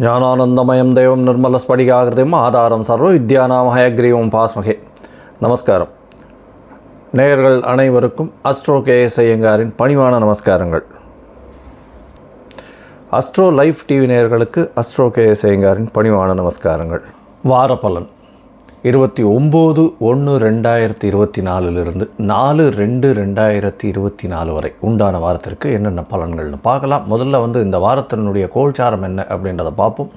ஞானானந்தமயம் தெய்வம் நிர்மலஸ்படிகாகிருதிம் ஆதாரம் சர்வ வித்யாநாம ஹயக்ரீவம் பாஸ்மகே. நமஸ்காரம். நேயர்கள் அனைவருக்கும் அஸ்ட்ரோ கேஎஸ் ஐயங்காரின் பணிவான நமஸ்காரங்கள். அஸ்ட்ரோ லைஃப் டிவி நேயர்களுக்கு அஸ்ட்ரோ கேஎஸ் ஐயங்காரின் பணிவான நமஸ்காரங்கள். வார பலன் இருபத்தி ஒம்பது ஒன்று ரெண்டாயிரத்தி இருபத்தி நாலுலேருந்து நாலு ரெண்டு ரெண்டாயிரத்தி இருபத்தி நாலு வரை உண்டான வாரத்திற்கு என்னென்ன பலன்கள்னு பார்க்கலாம். முதல்ல வந்து இந்த வாரத்தினுடைய கோல்சாரம் என்ன அப்படின்றத பார்ப்போம்.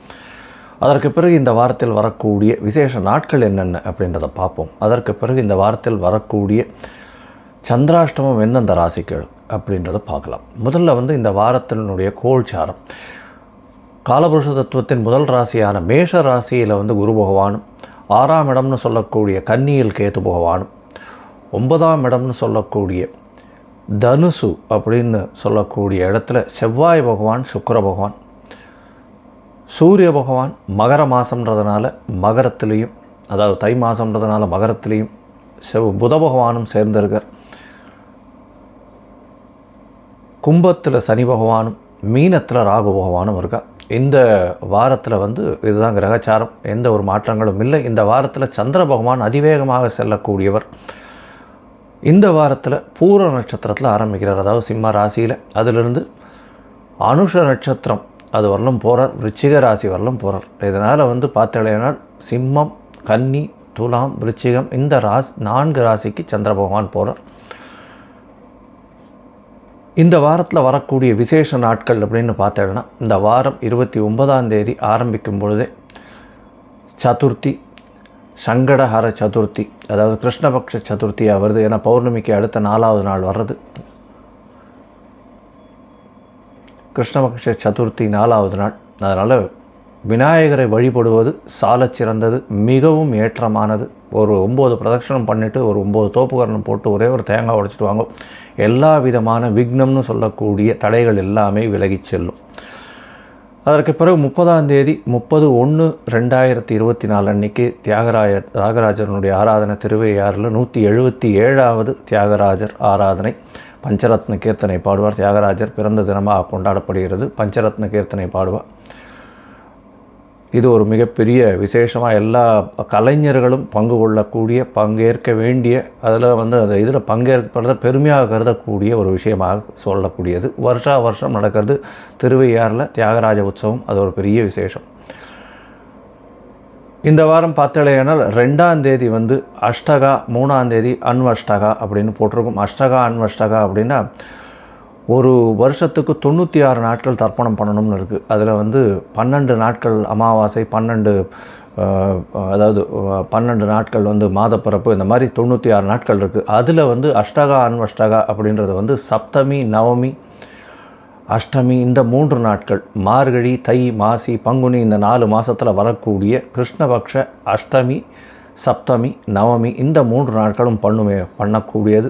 அதற்கு பிறகு இந்த வாரத்தில் வரக்கூடிய விசேஷ நாட்கள் என்னென்ன அப்படின்றத பார்ப்போம். அதற்கு பிறகு இந்த வாரத்தில் வரக்கூடிய சந்திராஷ்டமம் எந்தெந்த ராசிகள் அப்படின்றத பார்க்கலாம். முதல்ல வந்து இந்த வாரத்தினுடைய கோல்சாரம். காலபுருஷ தத்துவத்தின் முதல் ராசியான மேஷ ராசியில் வந்து குரு பகவானும் ஆறாம் இடம்னு சொல்லக்கூடிய கன்னியில் கேத்து பகவானும் ஒன்பதாம் இடம்னு சொல்லக்கூடிய தனுசு அப்படின்னு சொல்லக்கூடிய இடத்துல செவ்வாய் பகவான் சுக்கர பகவான் சூரிய பகவான் மகர மாதம்ன்றதுனால மகரத்துலேயும் அதாவது தை மாதம்ன்றதுனால மகரத்துலேயும் செவ் புத பகவானும் சேர்ந்திருக்கார். கும்பத்தில் சனி பகவானும் மீனத்தில் ராகு பகவானும் இருக்கா? இந்த வாரத்தில் வந்து இதுதான் கிரகச்சாரம். எந்த ஒரு மாற்றங்களும் இல்லை. இந்த வாரத்தில் சந்திர பகவான் அதிவேகமாக செல்லக்கூடியவர். இந்த வாரத்தில் பூர நட்சத்திரத்தில் ஆரம்பிக்கிறார். அதாவது சிம்ம ராசியில். அதிலிருந்து அனுஷ நட்சத்திரம் அது வரலும் போகிறார் விருச்சிக ராசி வரலும் போகிறார் இதனால் வந்து பார்த்தீங்கன்னா சிம்மம் கன்னி துலாம் விருச்சிகம் இந்த ராசி நான்கு ராசிக்கு சந்திர பகவான் போகிறார் இந்த வாரத்தில் வரக்கூடிய விசேஷ நாட்கள் அப்படின்னு பார்த்தோன்னா இந்த வாரம் இருபத்தி ஒன்பதாம் தேதி ஆரம்பிக்கும் பொழுதே சதுர்த்தி சங்கடஹர சதுர்த்தி அதாவது கிருஷ்ணபக்ஷ சதுர்த்தியாக வருது. ஏன்னா பௌர்ணமிக்கு அடுத்த நாலாவது நாள் வர்றது. கிருஷ்ணபக்ஷ சதுர்த்தி நாலாவது நாள். அதனால் விநாயகரை வழிபடுவது சாலச் சிறந்தது மிகவும் ஏற்றமானது. ஒரு ஒம்பது பிரதட்சணம் பண்ணிவிட்டு ஒரு ஒம்பது தோப்புக்கரணம் போட்டு ஒரே ஒரு தேங்காய் உடைச்சிட்டு வாங்க. எல்லா விதமான விக்னம்னு சொல்லக்கூடிய தடைகள் எல்லாமே விலகி செல்லும். அதற்கு பிறகு முப்பதாம் தேதி முப்பது ஒன்று ரெண்டாயிரத்தி இருபத்தி நாலு அன்னைக்கு தியாகராய தியாகராஜனுடைய ஆராதனை திருவையாறில் நூற்றி எழுபத்தி ஏழாவது தியாகராஜர் ஆராதனை பஞ்சரத்ன கீர்த்தனை பாடுவார். தியாகராஜர் பிறந்த தினமாக கொண்டாடப்படுகிறது. பஞ்சரத்ன கீர்த்தனை பாடுவார். இது ஒரு மிகப்பெரிய விசேஷமாக எல்லா கலைஞர்களும் பங்கு கொள்ளக்கூடிய பங்கேற்க வேண்டிய அதில் வந்து அந்த இதில் பங்கேற்பதை பெருமையாக கருதக்கூடிய ஒரு விஷயமாக சொல்லக்கூடியது. வருஷா வருஷம் நடக்கிறது திருவையாறில் தியாகராஜ உற்சவம். அது ஒரு பெரிய விசேஷம். இந்த வாரம் பார்த்தலையானால் ரெண்டாம் தேதி வந்து அஷ்டகா மூணாம் தேதி அன்வஷ்டகா அப்படின்னு போட்டிருக்கும். அஷ்டகா அன்வஷ்டகா அப்படின்னா ஒரு வருஷத்துக்கு தொண்ணூற்றி ஆறு நாட்கள் தர்ப்பணம் பண்ணணும்னு இருக்குது அதில் வந்து பன்னெண்டு நாட்கள் அமாவாசை பன்னெண்டு அதாவது பன்னெண்டு நாட்கள் வந்து மாதப்பிறப்பு இந்த மாதிரி தொண்ணூற்றி ஆறு நாட்கள் இருக்குது அதில் வந்து அஷ்டகா அன்வஷ்டகா அப்படின்றது வந்து சப்தமி நவமி அஷ்டமி இந்த மூன்று நாட்கள் மார்கழி தை மாசி பங்குனி இந்த நாலு மாதத்தில் வரக்கூடிய கிருஷ்ணபக்ஷ அஷ்டமி சப்தமி நவமி இந்த மூன்று நாட்களும் பண்ணுமே பண்ணக்கூடியது.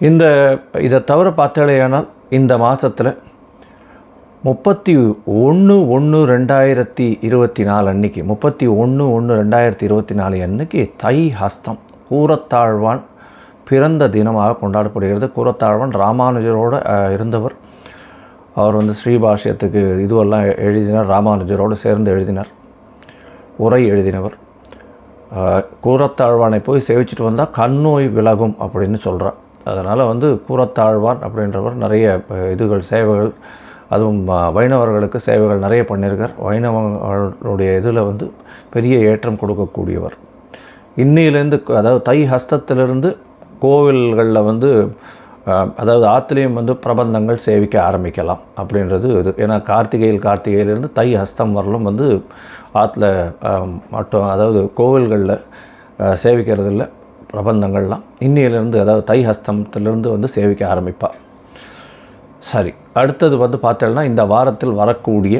இந்த இதை தவிர பார்த்தாலேயானால் இந்த மாதத்தில் முப்பத்தி ஒன்று ஒன்று ரெண்டாயிரத்தி இருபத்தி நாலு அன்னைக்கு முப்பத்தி ஒன்று ஒன்று ரெண்டாயிரத்தி இருபத்தி நாலு அன்னைக்கு தை ஹஸ்தம் கூரத்தாழ்வான் பிறந்த தினமாக கொண்டாடப்படுகிறது. கூரத்தாழ்வான் ராமானுஜரோடு இருந்தவர். அவர் வந்து ஸ்ரீபாஷ்யத்துக்கு இதுவெல்லாம் எழுதினார் ராமானுஜரோடு சேர்ந்து எழுதினார். உரை எழுதினவர். கூரத்தாழ்வானை போய் சேவிச்சுட்டு வந்தால் கண்ணோய் விலகும் அப்படின்னு சொல்கிறார் அதனால் வந்து கூரத்தாழ்வான் அப்படின்றவர் நிறைய இதுகள் சேவைகள் அதுவும் வைணவர்களுக்கு சேவைகள் நிறைய பண்ணியிருக்கார். வைணவர்களுடைய இதில் வந்து பெரிய ஏற்றம் கொடுக்கக்கூடியவர். இன்னிலேருந்து அதாவது தை ஹஸ்தத்திலிருந்து கோவில்களில் வந்து அதாவது ஆற்றுலேயும் வந்து பிரபந்தங்கள் சேவிக்க ஆரம்பிக்கலாம் அப்படின்றது இது. ஏன்னா கார்த்திகையில் கார்த்திகையிலேருந்து தை ஹஸ்தம் வரலும் வந்து ஆற்றுல மட்டும் அதாவது கோவில்களில் சேவிக்கிறது இல்லை பிரபந்தங்கள்லாம். இன்னையிலேருந்து அதாவது தை ஹஸ்தத்திலிருந்து வந்து சேவிக்க ஆரம்பிப்பாள் சரி அடுத்தது வந்து பார்த்தோம்னா இந்த வாரத்தில் வரக்கூடிய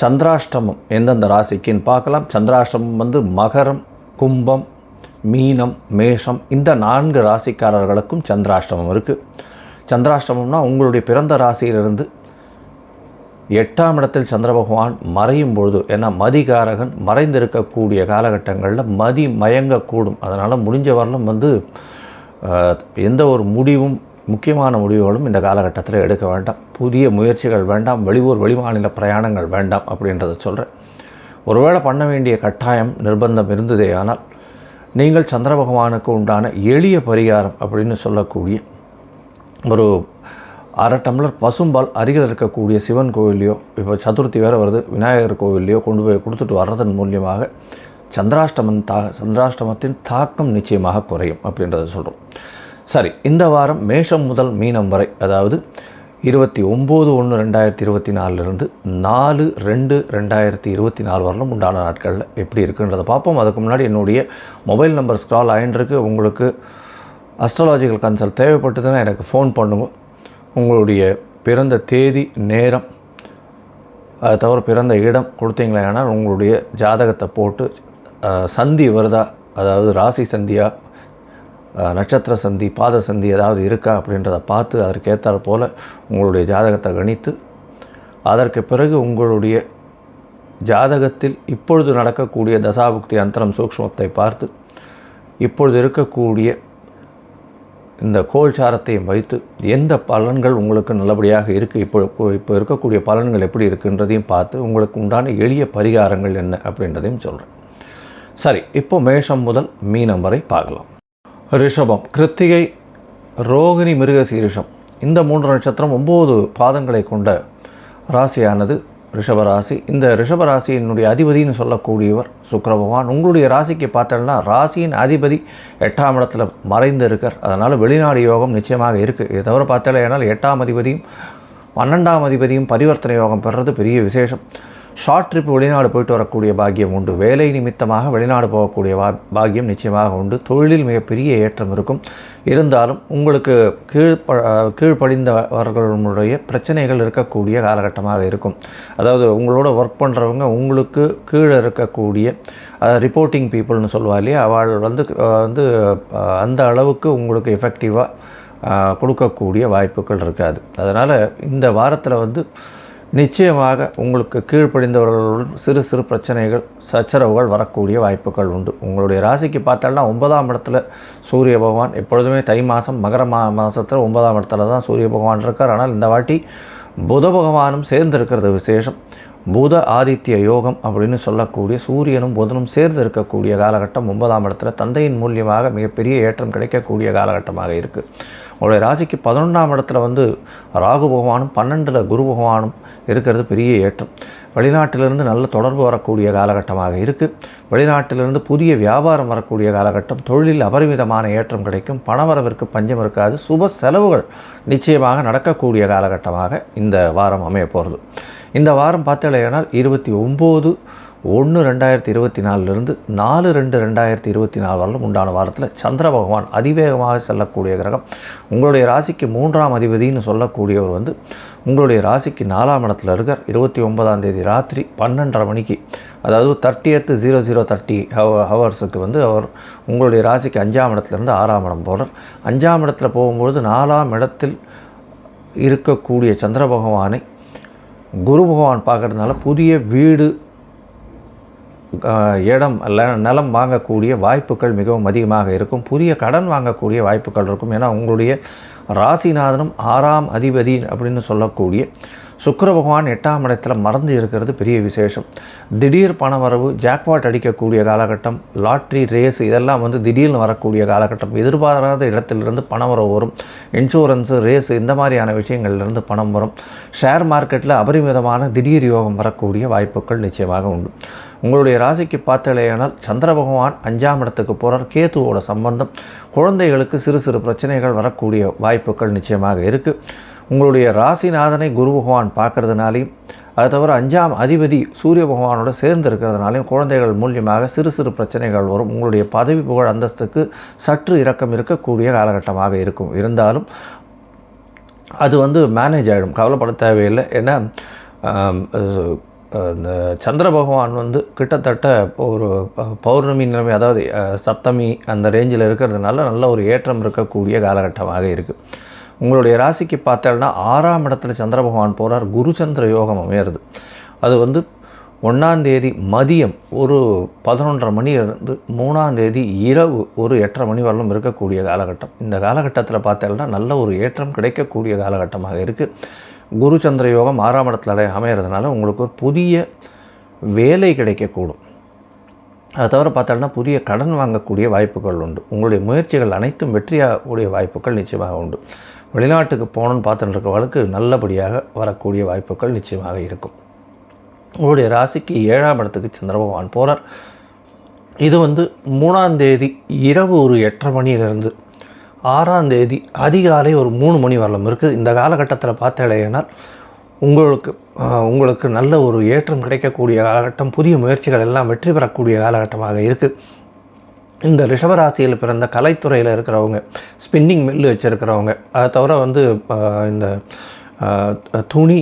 சந்திராஷ்டமம் எந்தெந்த ராசிக்குன்னு பார்க்கலாம். சந்திராஷ்டமம் வந்து மகரம் கும்பம் மீனம் மேஷம் இந்த நான்கு ராசிக்காரர்களுக்கும் சந்திராஷ்டமம் இருக்குது சந்திராஷ்டமம்னா உங்களுடைய பிறந்த ராசியிலிருந்து எட்டாம் இடத்தில் சந்திர பகவான் மறையும் பொழுது ஏன்னா மதிகாரகன் மறைந்திருக்கக்கூடிய காலகட்டங்களில் மதி மயங்கக்கூடும். அதனால் முடிஞ்ச வரலும் வந்து எந்த ஒரு முடிவும் முக்கியமான முடிவுகளும் இந்த காலகட்டத்தில் எடுக்க வேண்டாம். புதிய முயற்சிகள் வேண்டாம் வெளியூர் வெளிமாநில பிரயாணங்கள் வேண்டாம் அப்படின்றத சொல்கிறேன் ஒருவேளை பண்ண வேண்டிய கட்டாயம் நிர்பந்தம் இருந்ததே ஆனால் நீங்கள் சந்திர பகவானுக்கு உண்டான எளிய பரிகாரம் அப்படின்னு சொல்லக்கூடிய ஒரு அரை டம்ளர் பசும்பால் அருகில் இருக்கக்கூடிய சிவன் கோவில்லையோ இப்போ சதுர்த்தி வேறு வருது விநாயகர் கோவில்லையோ கொண்டு போய் கொடுத்துட்டு வர்றதன் மூலியமாக சந்திராஷ்டமன் தா சந்திராஷ்டமத்தின் தாக்கம் நிச்சயமாக குறையும் அப்படின்றத சொல்கிறோம் சரி இந்த வாரம் மேஷம் முதல் மீனம் வரை அதாவது இருபத்தி ஒம்பது ஒன்று ரெண்டாயிரத்தி இருபத்தி நாலுலேருந்து நாலு ரெண்டு ரெண்டாயிரத்தி இருபத்தி நாலு வரலும் உண்டான நாட்களில் எப்படி இருக்குன்றதை பார்ப்போம். அதுக்கு முன்னாடி என்னுடைய மொபைல் நம்பர் ஸ்க்ரால் ஆயின்றிருக்கு உங்களுக்கு அஸ்ட்ராலாஜிக்கல் கன்சல்ட் தேவைப்பட்டதுன்னா எனக்கு ஃபோன் பண்ணுவோம் உங்களுடைய பிறந்த தேதி நேரம் அது தவிர பிறந்த இடம் கொடுத்தீங்களேனால் உங்களுடைய ஜாதகத்தை போட்டு சந்தி வருதா? அதாவது ராசி சந்தியா நட்சத்திர சந்தி பாத சந்தி ஏதாவது இருக்கா? அப்படின்றத பார்த்து அதற்கேற்றாற் போல் உங்களுடைய ஜாதகத்தை கணித்து அதற்கு பிறகு உங்களுடைய ஜாதகத்தில் இப்பொழுது நடக்கக்கூடிய தசாபுக்தி அந்தரம் சூக்ஷ்மத்தை பார்த்து இப்பொழுது இருக்கக்கூடிய இந்த கோல்சாரத்தையும் வைத்து எந்த பலன்கள் உங்களுக்கு நல்லபடியாக இருக்குது இப்போ இப்போ- இப்போ இருக்கக்கூடிய பலன்கள் எப்படி இருக்குன்றதையும் பார்த்து உங்களுக்கு உண்டான எளிய பரிகாரங்கள் என்ன அப்படின்றதையும் சொல்கிறேன் சரி இப்போ மேஷம் முதல் மீனம் வரை பார்க்கலாம். ரிஷபம் கிருத்திகை ரோகிணி மிருகசீரிஷம். இந்த மூன்று நட்சத்திரம் ஒம்பது பாதங்களை கொண்ட ராசியானது ரிஷபராசி. இந்த ரிஷபராசியினுடைய அதிபதின்னு சொல்லக்கூடியவர் சுக்கர பகவான் உங்களுடைய ராசிக்கு பார்த்தோம்னா ராசியின் அதிபதி எட்டாம் இடத்துல மறைந்து இருக்கார் அதனால் வெளிநாடு யோகம் நிச்சயமாக இருக்குது இதை தவிர பார்த்தாலே ஏன்னால் எட்டாம் அதிபதியும் பன்னெண்டாம் அதிபதியும் பரிவர்த்தனை யோகம் பெறுறது பெரிய விசேஷம். ஷார்ட் ட்ரிப் வெளிநாடு போயிட்டு வரக்கூடிய பாக்கியம் உண்டு. வேலை நிமித்தமாக வெளிநாடு போகக்கூடிய வா பாக்கியம் நிச்சயமாக உண்டு. தொழிலில் மிகப்பெரிய ஏற்றம் இருக்கும். இருந்தாலும் உங்களுக்கு கீழ்ப கீழ்ப்படிந்தவர்களுடைய பிரச்சனைகள் இருக்கக்கூடிய காலகட்டமாக இருக்கும். அதாவது உங்களோட ஒர்க் பண்ணுறவங்க உங்களுக்கு கீழே இருக்கக்கூடிய ரிப்போர்ட்டிங் பீப்புள்னு சொல்லுவா இல்லையா? அவள் வந்து வந்து அந்த அளவுக்கு உங்களுக்கு எஃபெக்டிவாக கொடுக்கக்கூடிய வாய்ப்புகள் இருக்காது. அதனால் இந்த வாரத்தில் வந்து நிச்சயமாக உங்களுக்கு கீழ்ப்படிந்தவர்களுடன் சிறு சிறு பிரச்சனைகள் சச்சரவுகள் வரக்கூடிய வாய்ப்புகள் உண்டு. உங்களுடைய ராசிக்கு பார்த்தாலும் ஒன்பதாம் இடத்துல சூரிய பகவான் எப்பொழுதுமே தை மாதம் மகர மா மாதத்தில் ஒன்பதாம் இடத்துல தான் சூரிய பகவான் இருக்கார். ஆனால் இந்த வாட்டி புத பகவானும் சேர்ந்திருக்கிறது விசேஷம். புத ஆதித்ய யோகம் அப்படின்னு சொல்லக்கூடிய சூரியனும் புதனும் சேர்ந்து இருக்கக்கூடிய காலகட்டம் ஒன்பதாம் இடத்துல தந்தையின் மூலியமாக மிகப்பெரிய ஏற்றம் கிடைக்கக்கூடிய காலகட்டமாக இருக்குது உங்களுடைய ராசிக்கு பதினொன்றாம் இடத்துல வந்து ராகு பகவானும் பன்னெண்டில் குரு பகவானும் இருக்கிறது பெரிய ஏற்றம். வெளிநாட்டிலிருந்து நல்ல தொடர்பு வரக்கூடிய காலகட்டமாக இருக்குது வெளிநாட்டிலிருந்து புதிய வியாபாரம் வரக்கூடிய காலகட்டம். தொழிலில் அபரிமிதமான ஏற்றம் கிடைக்கும். பணவரவிற்கு பஞ்சம் இருக்காது. சுப செலவுகள் நிச்சயமாக நடக்கக்கூடிய காலகட்டமாக இந்த வாரம் அமைய போகிறது. இந்த வாரம் பார்த்தீங்கன்னா இருபத்தி ஒம்பது ஒன்று ரெண்டாயிரத்தி இருபத்தி நாலுலேருந்து நாலு ரெண்டு ரெண்டாயிரத்தி இருபத்தி நாலு வரலும் உண்டான வாரத்தில் சந்திர பகவான் அதிவேகமாக செல்லக்கூடிய கிரகம். உங்களுடைய ராசிக்கு மூன்றாம் அதிபதின்னு சொல்லக்கூடியவர் வந்து உங்களுடைய ராசிக்கு நாலாம் இடத்துல இருக்கார். இருபத்தி ஒன்பதாம் தேதி ராத்திரி பன்னெண்டரை மணிக்கு. அதாவது தேர்ட்டி எத்து ஜீரோ ஜீரோ தேர்ட்டி ஹவ ஹவர்ஸுக்கு வந்து அவர் உங்களுடைய ராசிக்கு அஞ்சாம் இடத்துலேருந்து ஆறாம் இடம் போகிறார் அஞ்சாம் இடத்துல போகும்பொழுது நாலாம் இடத்தில் இருக்கக்கூடிய சந்திர பகவானை குரு பகவான் பார்க்கறதுனால புதிய வீடு இடம் நிலம் வாங்கக்கூடிய வாய்ப்புகள் மிகவும் அதிகமாக இருக்கும். புதிய கடன் வாங்கக்கூடிய வாய்ப்புகள் இருக்கும். ஏன்னா உங்களுடைய ராசிநாதனும் ஆறாம் அதிபதி அப்படின்னு சொல்லக்கூடிய சுக்கர பகவான் எட்டாம் இடத்துல மறந்து இருக்கிறது பெரிய விசேஷம். திடீர் பணவரவு ஜாக்பாட் அடிக்கக்கூடிய காலகட்டம் லாட்ரி ரேஸ் இதெல்லாம் வந்து திடீர்னு வரக்கூடிய காலகட்டம். எதிர்பாராத இடத்திலிருந்து பணவரவு வரும். இன்சூரன்ஸு ரேஸ் இந்த மாதிரியான விஷயங்கள்லேருந்து பணம் வரும். ஷேர் மார்க்கெட்டில் அபரிமிதமான திடீர் யோகம் வரக்கூடிய வாய்ப்புகள் நிச்சயமாக உண்டு. உங்களுடைய ராசிக்கு பார்த்தலையானால் சந்திர பகவான் அஞ்சாம் இடத்துக்கு போகிறார் கேத்துவோட சம்பந்தம். குழந்தைகளுக்கு சிறு சிறு பிரச்சனைகள் வரக்கூடிய வாய்ப்பு வாய்ப்புகள் நிச்சயமாக இருக்குது உங்களுடைய ராசிநாதனை குரு பகவான் பார்க்கறதுனாலையும் அதை தவிர அஞ்சாம் அதிபதி சூரிய பகவானோட சேர்ந்து இருக்கிறதுனாலையும் குழந்தைகள் மூலியமாக சிறு சிறு பிரச்சனைகள் வரும். உங்களுடைய பதவி புகழ் அந்தஸ்துக்கு சற்று இறக்கம் இருக்கக்கூடிய காலகட்டமாக இருக்கும். இருந்தாலும் அது வந்து மேனேஜ் ஆகிடும் கவலைப்பட தேவையில்லை. ஏன்னா இந்த சந்திர பகவான் வந்து கிட்டத்தட்ட ஒரு பௌர்ணமி நிலைமை அதாவது சப்தமி அந்த ரேஞ்சில் இருக்கிறதுனால நல்ல ஒரு ஏற்றம் இருக்கக்கூடிய காலகட்டமாக இருக்குது உங்களுடைய ராசிக்கு பார்த்தோம்னா ஆறாம் இடத்துல சந்திர பகவான் போகிறார் குரு சந்திர யோகம் அமையிறது. அது வந்து ஒன்றாந்தேதி மதியம் ஒரு பதினொன்றரை மணியிலிருந்து மூணாந்தேதி இரவு ஒரு எட்டரை மணி வரலும் இருக்கக்கூடிய காலகட்டம். இந்த காலகட்டத்தில் பார்த்தோம்னா நல்ல ஒரு ஏற்றம் கிடைக்கக்கூடிய காலகட்டமாக இருக்குது குரு சந்திர யோகம் ஆறாம் இடத்துல அமையிறதுனால உங்களுக்கு புதிய வேலை கிடைக்கக்கூடும். அதை தவிர பார்த்தோம்னா புதிய கடன் வாங்கக்கூடிய வாய்ப்புகள் உண்டு. உங்களுடைய முயற்சிகள் அனைத்தும் வெற்றியாகக்கூடிய வாய்ப்புகள் நிச்சயமாக உண்டு. வெளிநாட்டுக்கு போகணுன்னு பார்த்துட்டு இருக்கவங்களுக்கு நல்லபடியாக வரக்கூடிய வாய்ப்புகள் நிச்சயமாக இருக்கும். உங்களுடைய ராசிக்கு ஏழாம் இடத்துக்கு சந்திரபகவான் போகிறார் இது வந்து மூணாம் தேதி இரவு ஒரு எட்டரை மணியிலிருந்து ஆறாம் தேதி அதிகாலை ஒரு மூணு மணி வரலாம் இருக்குது. இந்த காலகட்டத்தில் பார்த்தேனால் உங்களுக்கு உங்களுக்கு நல்ல ஒரு ஏற்றம் கிடைக்கக்கூடிய காலகட்டம் புதிய முயற்சிகள் எல்லாம் வெற்றி பெறக்கூடிய காலகட்டமாக இருக்குது இந்த ரிஷபராசியில் பிறந்த கலைத்துறையில் இருக்கிறவங்க ஸ்பின்னிங் மில்லு வச்சுருக்கிறவங்க அதை தவிர வந்து இந்த துணி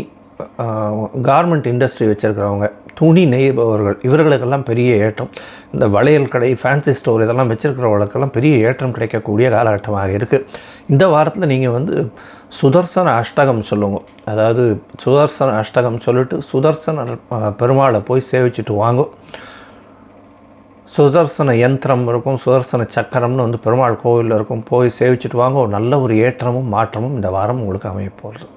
கார்மெண்ட் இண்டஸ்ட்ரி வச்சுருக்கிறவங்க துணி நெய்பவர்கள் இவர்களுக்கெல்லாம் பெரிய ஏற்றம். இந்த வளையல் கடை ஃபேன்சி ஸ்டோர் இதெல்லாம் வச்சுருக்கிறவங்களுக்கெல்லாம் பெரிய ஏற்றம் கிடைக்கக்கூடிய காலகட்டமாக இருக்குது இந்த வாரத்தில் நீங்கள் வந்து சுதர்சன அஷ்டகம் சொல்லுங்க. அதாவது சுதர்சன அஷ்டகம் சொல்லிட்டு சுதர்சன பெருமாளை போய் சேவிச்சுட்டு வாங்க. சுதர்சன யந்திரம் இருக்கும் சுதர்சன சக்கரம்னு வந்து பெருமாள் கோவிலில் இருக்கும் போய் சேவிச்சுட்டு வாங்க. ஒரு நல்ல ஒரு ஏற்றமும் மாற்றமும் இந்த வாரம் உங்களுக்கு அமைய போகிறது